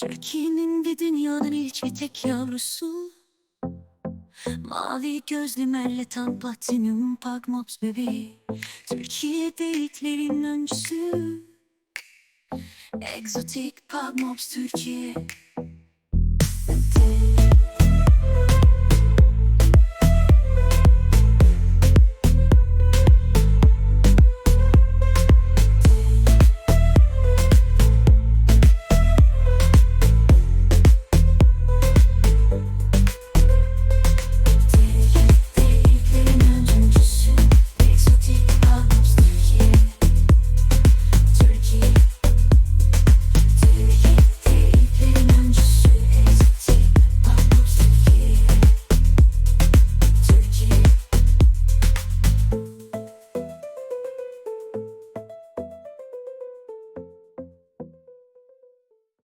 Türkiye'nin ve dünyanın ilk tek yavrusu. Mavi gözlü merletan platinum pagmops bebeği. Türkiye'de ilklerin öncüsü. Egzotik pagmops Türkiye.